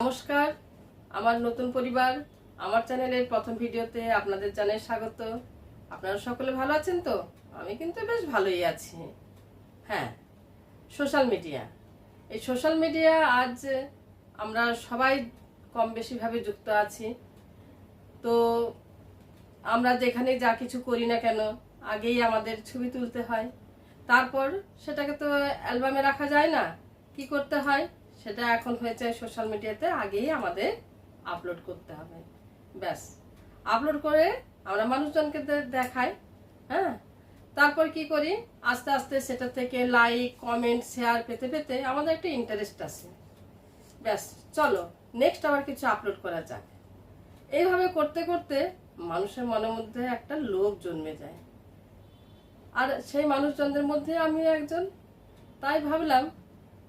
নমস্কার, আমার নতুন পরিবার, আমার চ্যানেলের প্রথম ভিডিওতে আপনাদের জানাই স্বাগত। আপনারা সকলে ভালো আছেন তো? আমি কিন্তু বেশ ভালোই আছি। হ্যাঁ সোশ্যাল মিডিয়া। এই সোশ্যাল মিডিয়া আজ আমরা সবাই কম বেশিভাবে যুক্ত আছি। তো আমরা যেখানে যা কিছু করি না কেন, আগেই আমাদের ছবি তুলতে হয়। তারপর সেটাকে তো অ্যালবামে রাখা যায় না। কি করতে হয়? সেটা এখন হয়েছে সোশ্যাল মিডিয়াতে আগেই আমাদের আপলোড করতে হবে। ব্যাস। আপলোড করে আমরা মানুষজনকে দেখাই হ্যাঁ? তারপর কি করি? আস্তে আস্তে সেটা থেকে লাইক কমেন্ট শেয়ার পেতে পেতে আমাদের একটা ইন্টারেস্ট আছে। ব্যাস, চলো নেক্সট আবার কিছু আপলোড করা যাক। এইভাবে করতে করতে মানুষের মনের মধ্যে একটা লোক জন্মে যায়। আর সেই মানুষজনদের মধ্যে আমি একজন। তাই ভাবলাম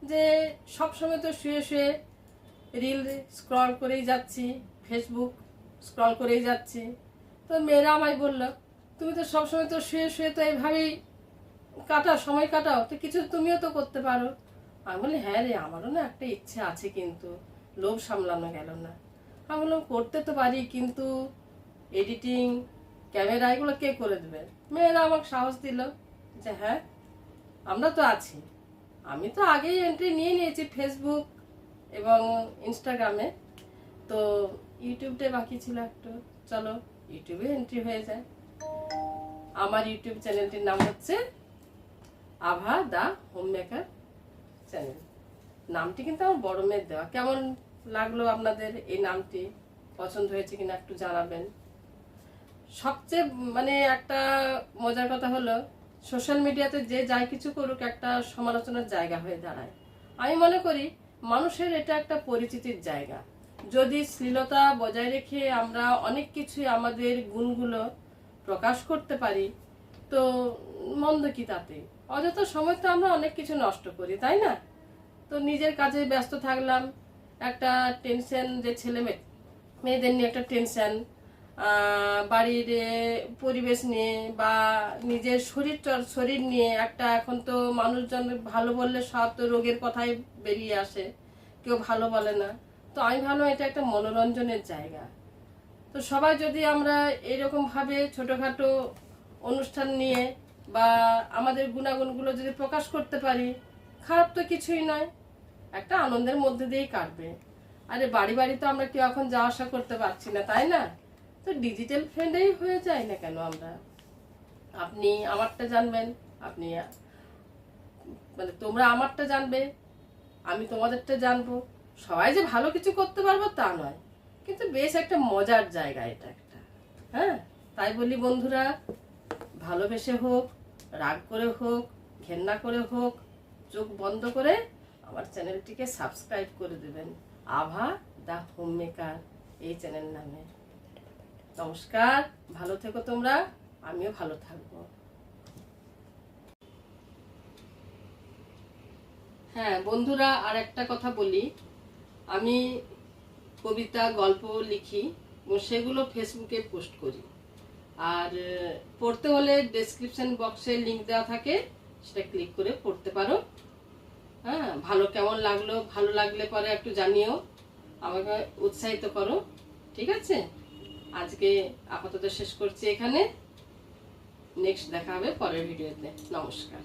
যে সবসময় তো শুয়ে শুয়ে রিল স্ক্রল করেই যাচ্ছি ফেসবুক স্ক্রল করেই যাচ্ছি। তো মেয়েরা আমায় বলল, তুমি তো সবসময় তো শুয়ে শুয়ে তো এইভাবেই কাটাও, সময় কাটাও, তো কিছু তুমিও তো করতে পারো। আমি বলি হ্যাঁ রে, আমারও না একটা ইচ্ছে আছে কিন্তু, লোভ সামলানো গেল না। আমি বললাম, করতে তো পারি, কিন্তু এডিটিং ক্যামেরা এগুলো কে করে দেবে? মেয়েরা আমাকে সাহস দিল যে হ্যাঁ আমরা তো আছি। আমি তো আগেই এন্ট্রি নিয়ে নিয়েছি ফেসবুক এবং ইনস্টাগ্রামে তো ইউটিউবটাই বাকি ছিল একটু। চলো ইউটিউবে এন্ট্রি হয়ে যায়। আমার ইউটিউব চ্যানেলটির নাম হচ্ছে আভা দা হোম মেকার চ্যানেল নামটি কিন্তু আমার বড় মেয়ের দেওয়া। কেমন লাগল আপনাদের এই নামটি? পছন্দ হয়েছে কিনা একটু জানাবেন। সবচেয়ে মানে একটা মজার কথা হলো সোশ্যাল মিডিয়াতে যে যাই কিছু করুক একটা সমালোচনার জায়গা হয়ে দাঁড়ায়। আমি মনে করি মানুষের এটা একটা পরিচিতির জায়গা। যদি শ্লীলতা বজায় রেখে আমরা অনেক কিছুই আমাদের গুণগুলো প্রকাশ করতে পারি, তো মন্দ কি তাতে? অযথা সময় তো আমরা অনেক কিছু নষ্ট করি, তাই না? তো নিজের কাজে ব্যস্ত থাকলাম, একটা টেনশন যে ছেলে মেয়ে মেয়েদের নিয়ে একটা টেনশন বাড়ির পরিবেশ নিয়ে বা নিজের শরীর শরীর নিয়ে একটা এখন তো মানুষজন ভালো বললে সব তো রোগের কথাই বেরিয়ে আসে। কেউ ভালো বলে না। তো আমি ভালো এটা একটা মনোরঞ্জনের জায়গা। তো সবাই যদি আমরা এরকম ভাবে ছোটখাটো অনুষ্ঠান নিয়ে বা আমাদের গুণাগুণগুলো যদি প্রকাশ করতে পারি, খারাপ তো কিছুই নয়। একটা আনন্দের মধ্যে দিয়েই কাটবে। আরে বাড়ি বাড়ি তো আমরা কেউ এখন যাওয়া আসা করতে পারছি না, তাই না? তো ডিজিটাল ফ্রেন্ডেই হয়ে যায় না কেন আমরা? আপনি আমারটা জানবেন, আপনি মানে তোমরা আমারটা জানবে, আমি তোমাদেরটা জানব। সবাই যে ভালো কিছু করতে পারব তা নয়, কিন্তু বেশ একটা মজার জায়গা এটা একটা হ্যাঁ? তাই বলি বন্ধুরা, ভালোবেসে হোক, রাগ করে হোক, ঘেন্না করে হোক, চোখ বন্ধ করে আমার চ্যানেলটিকে সাবস্ক্রাইব করে দেবেন। আভা দ্য হোম মেকার এই চ্যানেল নামে। নমস্কার, ভালো থেকো তোমরা, আমিও ভালো থাকব। হ্যাঁ বন্ধুরা আর একটা কথা বলি। আমি কবিতা, গল্প লিখি সেগুলো ফেসবুকে পোস্ট করি। আর, পড়তে হলে ডেসক্রিপশন বক্সে লিঙ্ক দেওয়া থাকে, সেটা ক্লিক করে পড়তে পারো। হ্যাঁ ভালো কেমন লাগল, ভালো লাগলে পরে একটু জানিও, আমাকে উৎসাহিত করো, ঠিক আছে? আজকে আপাতত শেষ করছি এখানে। নেক্সট দেখা হবে পরের ভিডিওতে। নমস্কার।